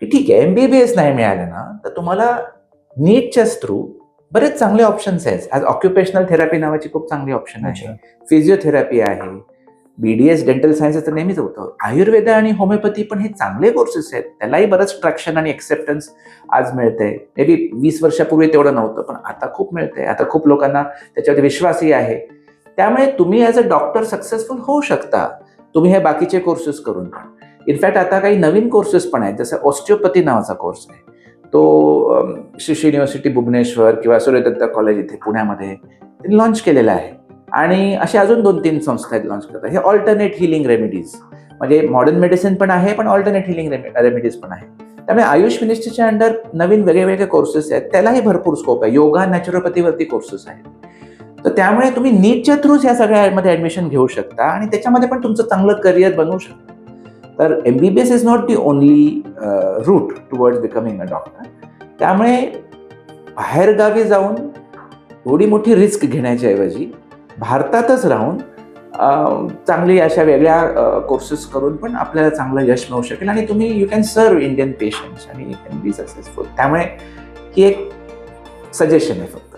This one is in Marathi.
की ठीक आहे एमबीबीएस नाही मिळालं ना तर तुम्हाला नीटच्याच थ्रू बरेच चांगले ऑप्शन्स आहेत. आज ऑक्युपेशनल थेरपी नावाची खूप चांगली ऑप्शन आहे. फिजिओथेरपी आहे. बीडीएस डेंटल सायन्स तर नेहमीच होतं. आयुर्वेद आणि होमिओपॅथी पण हे चांगले कोर्सेस आहेत. त्यालाही बरंच ट्रॅक्शन आणि एक्सेप्टन्स आज मिळतंय. मे बी वीस वर्षापूर्वी तेवढं नव्हतं पण आता खूप मिळतंय. आता खूप लोकांना त्याच्यावरती विश्वासही आहे. त्यामुळे तुम्ही ॲज अ डॉक्टर सक्सेसफुल होऊ शकता. तुम्ही हे बाकीचे कोर्सेस करून इनफॅक्ट आता काही नवीन कोर्सेस पण आहेत जसं ऑस्टिओपॅथी नावाचा कोर्स आहे. तो अम, श्री श्री युनिव्हर्सिटी भुवनेश्वर किंवा सूर्यदत्त कॉलेज इथे पुण्यामध्ये लॉन्च केलेलं आहे. आणि असे अजून दोन तीन संस्था आहेत लॉन्च करतात. हे ऑल्टरनेट हिलिंग रेमेडीज म्हणजे मॉडर्न मेडिसिन पण आहे पण ऑल्टरनेट हिलिंग रेमेडीज पण आहे. त्यामुळे आयुष मिनिस्ट्रीच्या अंडर नवीन वेगळे वेगळे कोर्सेस आहेत. त्यालाही भरपूर स्कोप आहे. योगा नॅचरोपॅथीवरती कोर्सेस आहेत. तर त्यामुळे तुम्ही नीटच्या थ्रूच या सगळ्यामध्ये ऍडमिशन घेऊ शकता आणि त्याच्यामध्ये पण तुमचं चांगलं करिअर बनवू शकता. तर M B B S is not the only route towards becoming a doctor त्यामुळे बाहेरगावी जाऊन थोडी मोठी रिस्क घेण्याच्या ऐवजी भारतातच राहून चांगली अशा वेगळ्या कोर्सेस करून पण आपल्याला चांगलं यश मिळू शकेल आणि तुम्ही यू कॅन सर्व इंडियन पेशंट्स आणि यू कॅन बी सक्सेसफुल त्यामुळे ही एक सजेशन आहे फक्त.